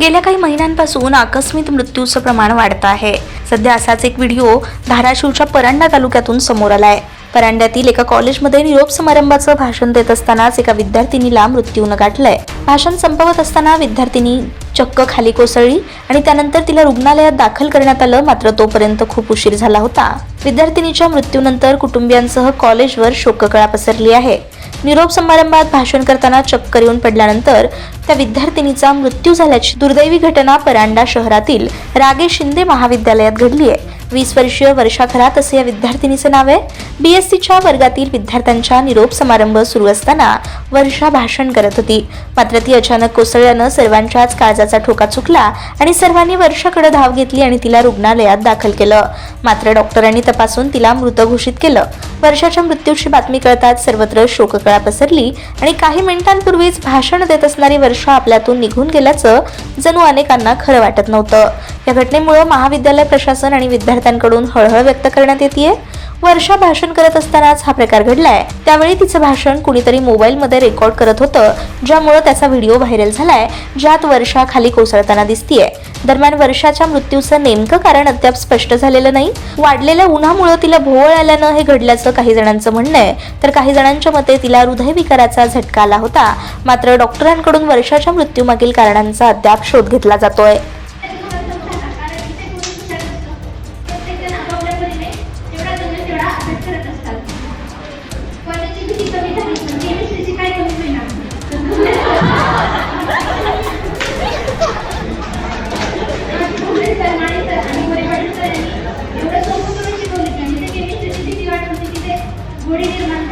गेल्या काही महिन्यांपासून आकस्मिक मृत्यूचं प्रमाण वाढत आहे. सध्या असाच एक व्हिडिओ धाराशिवच्या परांडा तालुक्यातून समोर आलाय. परांड्यातील एका कॉलेजमध्ये निरोप समारंभाचं भाषण देत असतानाच एका विद्यार्थिनीला मृत्यूनं गाठलंय. भाषण संपवत असताना विद्यार्थिनी चक्क खाली कोसळली आणि त्यानंतर तिला रुग्णालयात दाखल करण्यात आलं मात्र तोपर्यंत खूप उशीर झाला होता. विद्यार्थिनीच्या मृत्यूनंतर कुटुंबियांसह कॉलेजवर शोककळा पसरली आहे. निरोप समारंभात भाषण करताना चक्कर येऊन पडल्यानंतर त्या विद्यार्थिनीचा मृत्यू झाल्याची दुर्दैवी घटना परांडा शहरातील रागे शिंदे महाविद्यालयात घडली आहे. वीस वर्षीय वर्षा खरात असे या विद्यार्थिनीचे नाव आहे. बी एस सीच्या वर्गातील विद्यार्थ्यांच्या निरोप समारंभ सुरू असताना वर्षा भाषण करत होती. मात्र ती अचानक कोसळल्यानं सर्वांच्याच काळजाचा ठोका चुकला आणि सर्वांनी वर्षाकडे धाव घेतली आणि तिला रुग्णालयात दाखल केलं. मात्र डॉक्टरांनी तपासून तिला मृत घोषित केलं. वर्षाच्या मृत्यूची बातमी कळताच सर्वत्र शोककळा पसरली आणि काही मिनिटांपूर्वीच भाषण देत असणारी वर्षा आपल्यातून निघून गेल्याचं जणू अनेकांना खरं वाटत नव्हतं. या घटनेमुळे महाविद्यालय प्रशासन आणि विद्यार्थ्यांकडून हळहळ व्यक्त करण्यात येते वर्षा भाषण करत असतानाच हा प्रकार घडलाय. त्यावेळी तिचं भाषण कुणीतरी मोबाईलमध्ये रेकॉर्ड करत होतं ज्यामुळे त्याचा व्हिडिओ व्हायरल झालाय ज्यात वर्षा खाली कोसळताना दिसतीये. दरम्यान वर्षाच्या मृत्यूचं नेमकं कारण अद्याप स्पष्ट झालेलं नाही. वाढलेल्या उन्हामुळे तिला भोवळ आल्यानं हे घडल्याचं काही जणांचं म्हणणं आहे. तर काही जणांच्या मते तिला हृदयविकाराचा झटका आला होता. मात्र डॉक्टरांकडून वर्षाच्या मृत्यूमागील कारणांचा अद्याप शोध घेतला जातोय. करत असतात. पाण्याची भीती कमी झाली तर केमिस्ट्रीची काय कमी होईना एवढं सोपं करून शिकवले की म्हणजे केमिस्ट्रीची भीती वाटवते की ते गोडी निर्माण